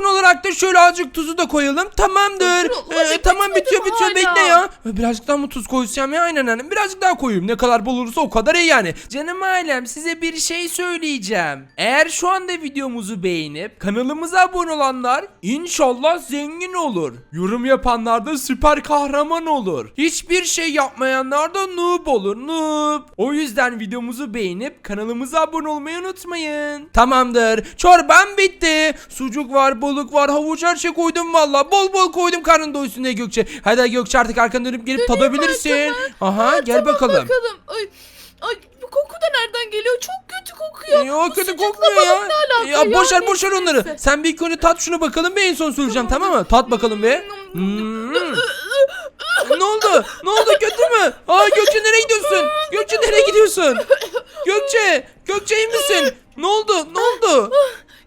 Son olarak da şöyle azıcık tuzu da koyalım. Tamamdır. Dur, Ee, hadi tamam bitmedi bitiyor mi bitiyor hala? bekle ya. Ee, Birazcık daha mı tuz koysam ya aynen aynen. Birazcık daha koyayım. Ne kadar bol olursa o kadar iyi yani. Canım ailem size bir şey söyleyeceğim. Eğer şu anda videomuzu beğenip kanalımıza abone olanlar inşallah zengin olur. Yorum yapanlar da süper kahraman olur. Hiçbir şey yapmayanlar da noob olur noob. O yüzden videomuzu beğenip kanalımıza abone olmayı unutmayın. Tamamdır. Çorban bitti. Sucuk var, balık var, havuç her şey koydum valla. Bol bol koydum karnın doysun diye Gökçe. Hadi Gökçe artık arkanı dönüp gelip tadabilirsin. Aha gel Tamam, bakalım. bakalım. Ay, ay bu koku da nereden geliyor? Çok kötü kokuyor. Yok Bu kötü sucukla kokmuyor ya. balık ne alaka Ya boş ver boş ver onları. neyse. Sen bir ilk önce tat şunu bakalım ben en son söyleyeceğim tamam mı? Tat bakalım be. Hmm. ne oldu? Ne oldu kötü mü? Aa Gökçe nereye gidiyorsun? Gökçe nereye gidiyorsun? Gökçe, Gökçe iyi misin? Ne oldu? Ne oldu?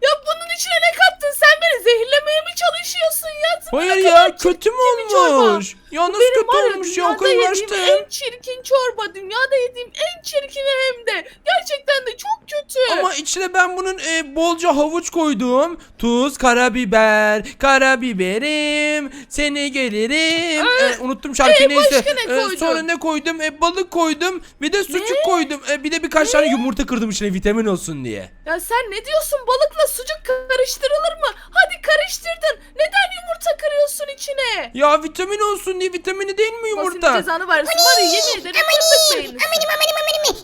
Ya bunun içine ne kattın? Sen beni zehirlemeye mi çalışıyorsun ya? Hayır ya kadar kötü çirkin mü bir çorba. olmuş? Ya nasıl benim kötü var ya, olmuş ya o dünyada kadar yediğim en çirkin çorba. Dünyada yediğim en çirkini hem de. Gerçekten de çok kötü. Ama içine ben bunun e, bolca havuç koydum. Tuz, karabiber, karabiberim, seni gelirim. E, unuttum şarkıyı ee, neyse. başka ne koydun? sonra ne koydum? E, balık koydum. Bir de sucuk koydum. E, bir de birkaç tane yumurta kırdım içine vitamin olsun diye. Ya sen ne diyorsun? Balıkla sucuk karıştırılır mı? Hadi karıştırdın. Neden yumurta kırıyorsun içine? Ya vitamin olsun diye vitamini değil mi Allah senin yumurta? cezanı versin. Var ya yemin ederim fındık beynisi. Amanim amanim amanim.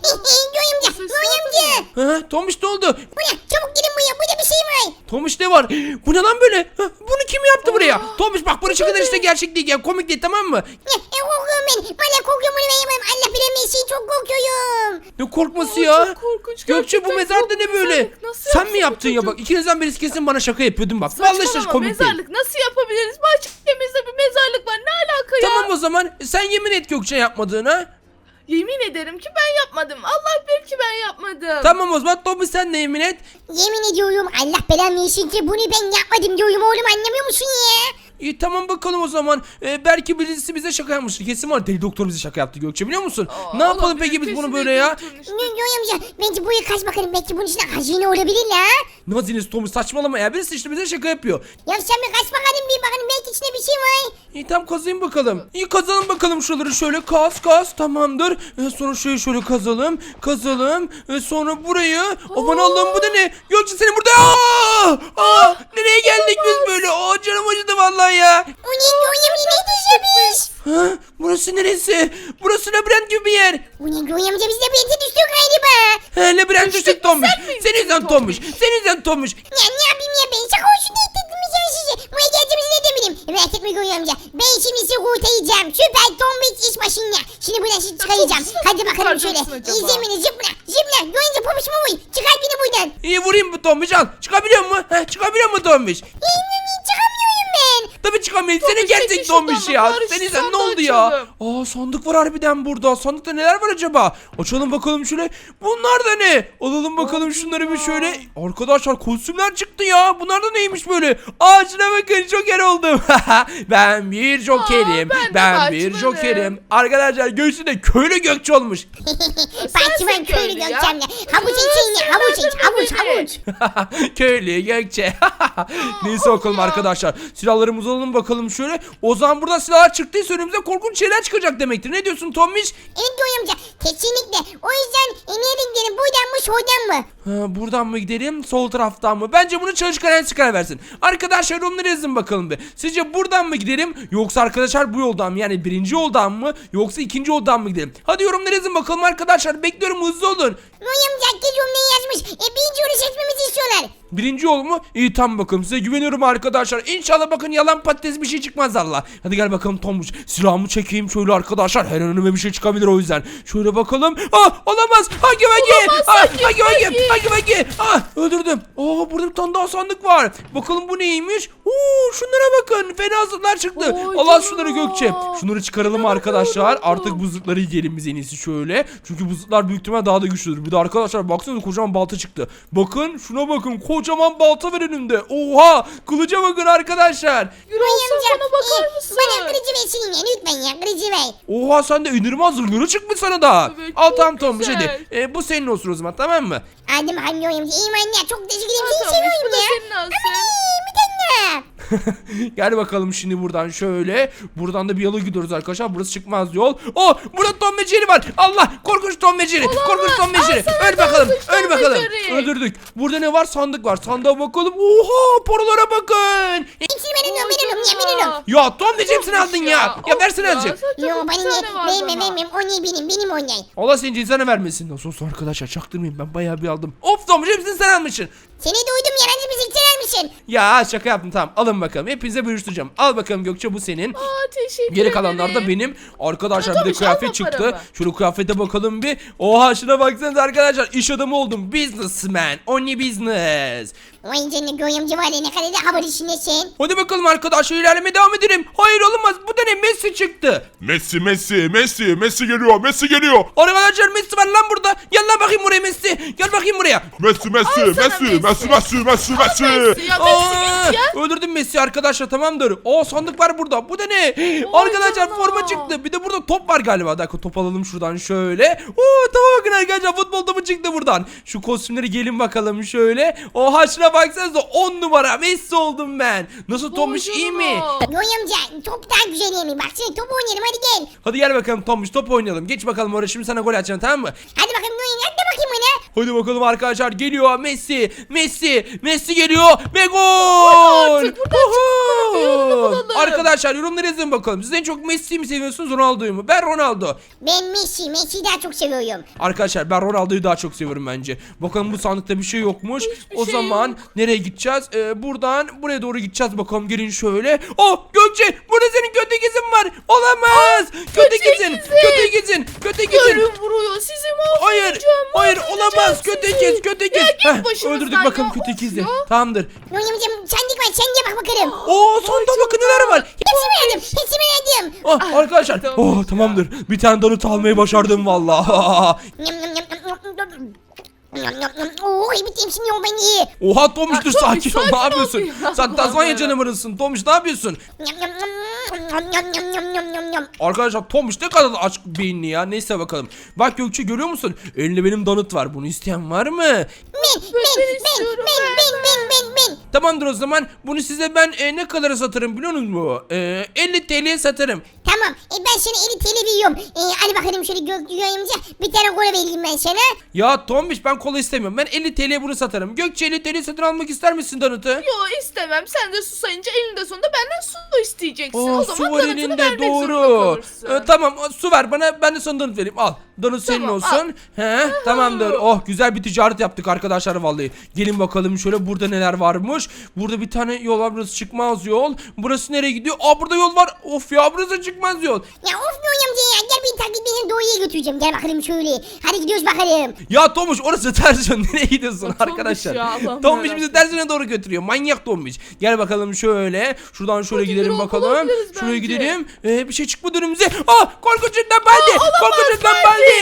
Göğe amca. Ses Göğe yapma. amca. Ha, Tomiş ne oldu? Bu ne? Çabuk gelin buraya. Burada bir şey var. Tomiş ne var? Bu ne lan böyle? Ha, bunu kim yaptı buraya? Tomiş bak burası kadar işte gerçek değil. Ya, komik değil tamam mı? Ne? E, korkuyorum ben. Valla korkuyorum bunu ben. Allah bilemeyin çok korkuyorum. Ne korkması ya? çok korkunç. Gökçe bu Gerçekten mezarda çok ne böyle? mezarlık. Nasıl Sen yapsın mi bu yaptın ya çocuk? bak ikinizden birisi kesin bana şaka yapıyordun bak. Vallahi işte Saçmalama komik değil. mezarlık nasıl yapabiliriz? Bahçemizde bir mezarlık var. Ne alaka ya? Tamam o zaman sen yemin et Gökçe yapmadığına. Yemin ederim ki ben yapmadım. Allah bilir ki ben yapmadım. Tamam o zaman Tomiş sen de yemin et. Yemin ediyorum Allah belamı versin ki bunu ben yapmadım diyorum oğlum anlamıyor musun ya? İyi tamam bakalım o zaman. Ee, belki birisi bize şaka yapmıştır. Kesin var deli doktor bize şaka yaptı Gökçe biliyor musun? Aa, ne yapalım olabilir, peki biz bunu böyle ya? götürmüş. Göğe amca bence buraya kaç bakalım. Belki bunun içinde hazine olabilir la. Ne hazinesi Tomiş saçmalama ya. Birisi işte bize şaka yapıyor. Ya sen bir kaç bakalım bir bakalım. Belki içinde bir şey var. İyi tamam kazayım bakalım. İyi kazalım bakalım şuraları şöyle kaz kaz tamamdır. Ee, sonra şöyle şöyle kazalım kazalım. Ee, sonra burayı. Aman Allah'ım bu da ne? Gökçe seni burada. Aa! Aa! Nereye geldik biz böyle? Aa canım acıdı vallahi ya. O ne Göğe amca ne diyeceğiz? Ha? Burası neresi? Burası labirent gibi bir yer. Bu ne Göğe amca biz de bir düştük galiba. He labirent Düştük miydin Senin yüzünden? Tomuş. Senin yüzünden Tomuş. Ya ne yapayım ya ben şaka olsun diye ettirmeyeceğim sizi. Buraya geleceğimizi ne demedim. Merak etme Göğe amca. Ben şimdi sizi kurtaracağım. Süper Tombik iş başında. Şimdi buradan sizi çıkaracağım. Hadi bakalım şöyle. İzle beni zıpla. Zıpla. Göğe amca popişime vuy. Çıkar beni buradan. İyi vurayım bu Tomuş al. Çıkabiliyor mu? He çıkabiliyor mu Tomuş? İyi çıkamıyorum ben. Senin Tomuş, gerçek şuradan ya. şu sen ne oldu ya? Aa sandık var harbiden burada. Sandıkta neler var acaba? Açalım bakalım şöyle. Bunlar da ne? Alalım bakalım şunları bir şöyle. Arkadaşlar kostümler çıktı ya. Bunlar da neymiş böyle? Aa şuna bakın joker oldum. ben bir jokerim. Aa, ben de ben bir Batman'ım. jokerim. Arkadaşlar göğsü de köylü gökçe olmuş. Bahçıvan köylü köylü ya. Havuç ya. Havuç iç. Havuç havuç. Köylü Gökçe. Neyse bakalım ya. arkadaşlar. Silahlarımızı alalım bakalım şöyle. O zaman burada silahlar çıktıysa önümüze korkunç şeyler çıkacak demektir. Ne diyorsun Tommiş? Evet Göğe amca. Kesinlikle. O yüzden e, nereden gidelim? Buradan mı mı? Ha, buradan mı gidelim sol taraftan mı? Bence bunu çalışkan karar versin. Arkadaşlar yorumları yazın bakalım bir. Sizce buradan mı gidelim yoksa arkadaşlar bu yoldan mı? Yani birinci yoldan mı yoksa ikinci yoldan mı gidelim? Hadi yorumları yazın bakalım arkadaşlar. Bekliyorum hızlı olun. Amca geliyorum ne yazmış. E birinci yolu seçmemizi istiyorlar. Birinci yol mu? İyi tam bakalım size güveniyorum arkadaşlar. İnşallah bakın yalan patates bir şey çıkmaz Allah. Hadi gel bakalım Tomuş. Silahımı çekeyim şöyle arkadaşlar. Her an önüme bir şey çıkabilir o yüzden. Şöyle bakalım. Ah olamaz. Vagi. Olamaz, Ah, Hagi Hagi Hagi Vagi. Ah öldürdüm. Aa burada bir tane daha sandık var. Bakalım bu neymiş? Oo şunlara bakın. Fena zırhlar çıktı. Vay Allah canına. şunları Gökçe. Şunları çıkaralım arkadaşlar. Artık bu zırhları yiyelim biz en iyisi şöyle. Çünkü bu zırhlar büyük ihtimal daha da güçlüdür. Bir de arkadaşlar baksanıza kocaman balta çıktı. Bakın şuna bakın. Kocaman balta var önümde. Oha. Kılıca bakın arkadaşlar. Gürol sen bana bakar e, mısın? Bana kırıcı versin ya lütfen ya kırıcı ver. Oha sen de indirmez zırhları çıkmış sana da. Evet, Al çok tamam Tomuş güzel. hadi. E, bu senin olsun o zaman tamam mı? Hadi bakalım Göğe amca. İyi manyak. Çok teşekkür ederim. Seni tamam, seviyorum bu da ya. senin olsun. Aman iyi tane. Gel bakalım şimdi buradan şöyle. Buradan da bir yola gidiyoruz arkadaşlar. Burası çıkmaz yol. Oh burada Tom ve Jerry var. Allah korkunç Tom ve Jerry. Korkunç Tom ve Jerry. Öl bakalım. Öl ve bakalım. Öldürdük. Burada ne var? Sandık var. Sandığa bakalım. Oha paralara bakın. Hepsini ben alıyorum ben alıyorum ya ben Vay alıyorum. Ya Tom ne hepsini aldın ya. Ya versene azıcık. Yo bana ne? Benim benim benim o ne benim benim o ne? Allah senin cezanı vermesin. Nasıl olsa arkadaşlar çaktırmayın ben bayağı bir aldım. Of Tom hepsini sen almışsın. Seni duydum yalancı müzikçiler misin? Ya şaka yaptım tamam alın bakalım hepinize bölüştüreceğim. Al bakalım Gökçe bu senin. Aa teşekkür Geri kalanlar da ederim. benim. Arkadaşlar bir de kıyafet alma çıktı. paramı. Şöyle kıyafete bakalım bir. Oha şuna baksanıza arkadaşlar iş adamı oldum. Businessman. Only business. Vay canına Goyamcı var ya ne kadar da haber işindesin. Hadi bakalım arkadaşlar ilerlemeye devam edelim. Hayır olmaz bu da ne Messi çıktı. Messi Messi Messi Messi geliyor Messi geliyor. Arkadaşlar Messi var lan burada. Gel lan bakayım buraya Messi. Gel bakayım buraya. Messi Messi sana Messi Messi. Messi Messi Messi Messi. Messi ya Aa, Messi git ya. öldürdüm Messi arkadaşlar tamamdır. O sandık var burada. Bu da ne? arkadaşlar canına. forma çıktı. Bir de burada top var galiba. Dakika top alalım şuradan şöyle. Oo tamam bakın arkadaşlar futbol topu çıktı buradan. Şu kostümleri gelin bakalım şöyle. Oha şuna baksanıza 10 numara Messi oldum ben. Nasıl Tomuş iyi mi? canına. Goyamcı top daha güzel yemin bak şimdi top oynayalım hadi gel. Hadi gel bakalım Tomuş top oynayalım. Geç bakalım oraya şimdi sana gol atacağım tamam mı? Hadi bakalım Goyam hadi bakayım ona. Hadi bakalım arkadaşlar geliyor Messi. Messi. Messi geliyor ve gol. artık, buradan çıkıp bir yolunu Uhu. bulalım. Arkadaşlar yorumları yazın bakalım. Siz en çok Messi'yi mi seviyorsunuz Ronaldo'yu mu? Ben Ronaldo. Ben Messi Messi'yi daha çok seviyorum. Arkadaşlar ben Ronaldo'yu daha çok seviyorum bence. Bakalım bu sandıkta bir şey yokmuş. Hiçbir o şey zaman yok. nereye gideceğiz? Ee, buradan buraya doğru gideceğiz bakalım. Gelin şöyle. Oh Gökçe burada senin kötü ikizin var. Olamaz. kötü kötü ikizin. ikizim. Kötü ikizin. Kötü ikizin. Görüm vuruyor sizi Hayır, mahvedeceğim. hayır mahvedeceğim olamaz. Kötü ikiz, kötü. Ya git Heh, başımızdan öldürdük bakalım kötü of ya. Tamamdır. Goyamcı sandık var de bak bakalım. Oo sonunda bakın neler var. Hepsini verdim hepsini verdim. Ah, arkadaşlar. tamam Oh ya. tamamdır. Bir tane donut almayı başardım valla. Nyam nyam nyam nyam nyam nyam. Nyam nyam nyam. Oo iyi bitireyim şimdi o beni. Oha Tomuş dur Tomuş, sakin ol. sakin Ne ol yapıyorsun? ya. Sen Tazmanya canavarısın. Tomuş ne yapıyorsun? Nyam nyam nyam. Nyam nyam nyam nyam nyam nyam nyam. Arkadaşlar Tomuş ne kadar aç beyinli ya. Neyse bakalım. Bak Gökçe görüyor musun? Elinde benim donut var. Bunu isteyen var mı? Ben ben ben ben ben ben ben ben ben. Tamamdır o zaman. Bunu size ben e, ne kadara satarım biliyor musunuz? E, 50 TL'ye satarım. Tamam e, ben sana 50 TL veriyorum. E, hadi bakalım şöyle gök Goyamcı bir tane kola vereyim ben sana. Ya Tomuş ben kola istemiyorum. Ben 50 TL'ye bunu satarım. Gökçe 50 TL satın almak ister misin donutu? Yo istemem. Sen de susayınca elinde sonunda benden su isteyeceksin. Aa, o su zaman var donutunu elinde vermek zorunda doğru. kalırsın. Ee, tamam su ver bana ben de sana donut vereyim al. Donut senin Tamam, olsun. He tamamdır. Oh güzel bir ticaret yaptık arkadaşlar vallahi. Gelin bakalım şöyle burada neler varmış. Burada bir tane yol var burası çıkmaz yol. Burası nereye gidiyor? Aa burada yol var. Of ya burası çıkmaz yol. Ya of Goyamcı ya gel beni takip beni doğuya götüreceğim. Gel bakalım şöyle. Hadi gidiyoruz bakalım. Ya Tomuş orası ters yön. Nereye gidiyorsun Ya Tomuş arkadaşlar? ya, Allah'ım Tomuş bizi ters yöne doğru götürüyor. Manyak Tomuş. Gel bakalım şöyle. Şuradan şöyle Hadi gidelim bakalım. Şuraya bence. gidelim. Ee, bir şey çıkmadı önümüze. Aa korkunçluktan baldi. Korkunçluktan baldi. Ulan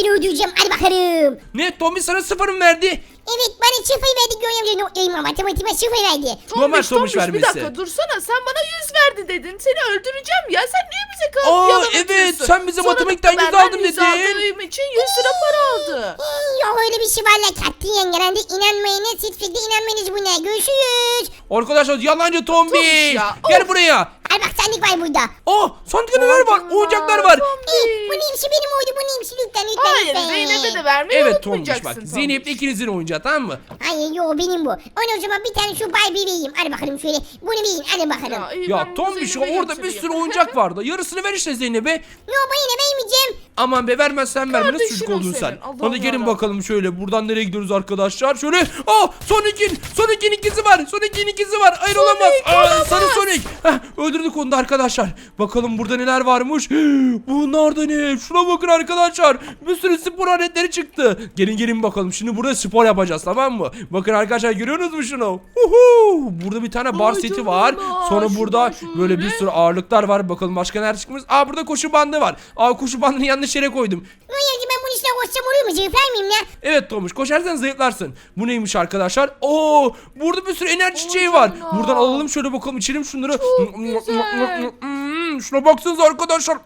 İçeri ödeyeceğim. Hadi bakalım. Ne Tommy sana sıfır mı verdi? Evet bana sıfır verdi Goyamcı notlarıma. Matematiğime sıfır verdi. Normal Tombiş, Tomuş Tombiş, Bir vermesi. dakika dursana sen bana yüz verdi dedin. Seni öldüreceğim ya. Sen niye bize kal Aa, yalan evet, atıyorsun? sen bize Sonra matematikten yüz benden aldın yüz dedin. aldığım için 100 lira para aldı. Ee, Yok öyle bir şey var la katiyen genelde inanmayınız. Hiç fikri inanmayınız buna. Görüşürüz. Arkadaşlar yalancı Tombiş. Tombiş ya, Gel of. buraya. Al bak sandık var burada. Aa sandıkta neler var? Oyuncaklar var. Ee, bu neymiş benim oydu bu neymiş lütfen lütfen Hayır lütfen. Zeynep'e de vermeyi Evet Tombiş unutmayacaksın. bak. Tombiş. Zeynep'le ikinizin oyuncağı tamam mı? Hayır yo benim bu. Ona o zaman bir tane şu Barbie vereyim. Hadi bakalım şöyle. Bunu vereyim hadi bakalım. Ya, iyi, ben Ya Tombiş Zeynep'e orada bir sürü oyuncak vardı. Yarısını ver işte Zeynep'e. Yo ben yine vermeyeceğim. Aman be vermezsen verme nasıl Kardeşin çocuk o oldun sen. Allah'ım Hadi gelin yarabbim. bakalım şöyle. Buradan nereye gidiyoruz arkadaşlar? Şöyle. Aa Sonic'in. Sonic'in ikizi var. Sonic'in ikizi var. Hayır olamaz. Aa, olamaz. sarı Sonic. Heh, öldürdük onu da arkadaşlar. Bakalım burada neler varmış. Bunlar da ne? Şuna bakın arkadaşlar. Bir sürü spor aletleri çıktı. Gelin gelin bakalım. Şimdi burada spor yapacağız tamam mı? Bakın arkadaşlar görüyorsunuz mu şunu? Uhu. Burada bir tane bar Vay seti var. canına. Sonra burada böyle bir sürü ağırlıklar var. Bakalım başka neler çıkmış. Aa burada koşu bandı var. Aa koşu bandını yanlış yere koydum. Goyamcı ben bunun içine koşsam olur mu? Mıyım ya? Evet Tomuş koşarsan zayıflarsın. Bu neymiş arkadaşlar? Oo burada bir sürü enerji çiçeği var. canına. Buradan alalım şöyle bakalım içelim şunları. güzel. Hmm, Şuna baksanıza arkadaşlar.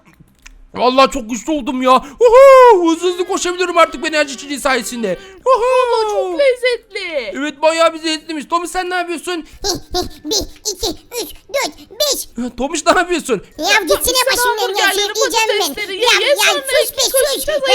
Vallahi çok güçlü oldum ya. Uhu, hızlı hızlı koşabiliyorum artık bu enerji çiçeği sayesinde. Uhu. Çok lezzetli. bayağı bizi etlemiş. Tomuş sen ne yapıyorsun? Bir, iki, üç, dört, beş. Tomuş ne yapıyorsun? Ya gitsene sana başımdan ya hamburgerleri, yiyeceğim ben. patatesleri Ya ye, ya sonra sus be sus. koşacağız, Ya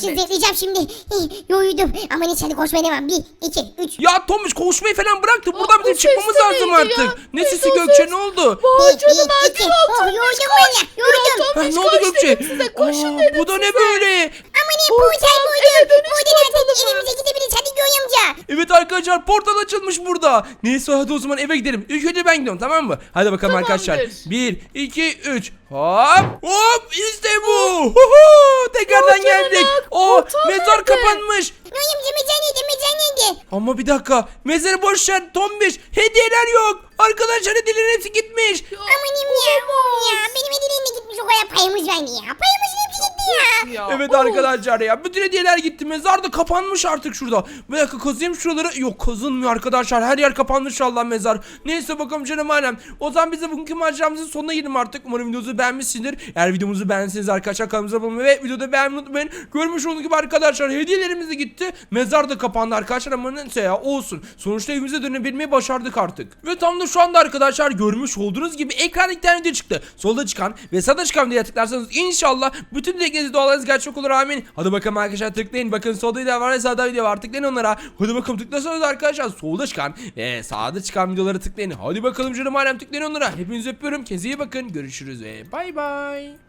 sen de. çıldırtacağım şimdi. Hih, Yoruldum ama neyse hadi koşmaya devam. Bir, iki, üç. Ya Tomuş koşmayı falan bıraktı. Buradan o bizim çıkmamız de lazım neydi artık. ya? Ne Neydi sesi o Gökçe ses? ne oldu? Vay Bir, canına bir, iki. Oh yoruldum koş. valla. Gürol Yoruldum. Ha, ne oldu koş Gökçe? size koşun Aa, dedim bu da ne böyle? Ama ne buydum. dönüş Buradan artık elimize gidebiliriz. Hadi Göğe amca. Evet arkadaşlar portal açılmış burada. Neyse hadi o zaman eve gidelim. İlk önce ben gidiyorum tamam mı? Hadi bakalım Tamamdır. arkadaşlar. 1, 2, 3. Hop hop işte bu. Huhu, tekrardan geldik. Oh portal mezar nerede? kapanmış. Amca mezar neydi mezar neydi? Ama bir dakika. Mezarı boş ver Tombiş. Hediyeler yok. Arkadaşlar hediyelerin hepsi gitmiş. Amanim ya. Ya benim hediyelimle gitmiş o kadar payımız var ya. Payımızın hepsi gitti ya. Evet arkadaşlar ya bütün hediyeler gitti mezar da kapanmış artık şurada. Bir dakika kazıyım şuraları. Yok kazınmıyor arkadaşlar her yer kapanmış Allah mezar. Neyse bakalım canım alem. O zaman biz de bugünkü maceramızın sonuna gidelim artık. Umarım videomuzu beğenmişsindir. Eğer videomuzu beğendiyseniz arkadaşlar kanalımıza abone olmayı ve videoda beğenmeyi unutmayın. Görmüş olduğunuz gibi arkadaşlar hediyelerimiz de gitti. Mezar da kapandı arkadaşlar ama neyse ya olsun. Sonuçta evimize dönebilmeyi başardık artık. Ve tam da şu anda arkadaşlar görmüş olduğunuz gibi ekran iki tane video çıktı. Solda çıkan ve sağda çıkan videoya tıklarsanız inşallah bütün dilekleriniz dualarınız gerçek olur amin. Hadi bakalım arkadaşlar tıklayın. Bakın solda video var ve sağda video var. Tıklayın onlara. Hadi bakalım tıklasanız arkadaşlar solda çıkan ve sağda çıkan videoları tıklayın. Hadi bakalım canım alem tıklayın onlara. Hepinizi öpüyorum. Kendinize iyi bakın. Görüşürüz ve bay bay.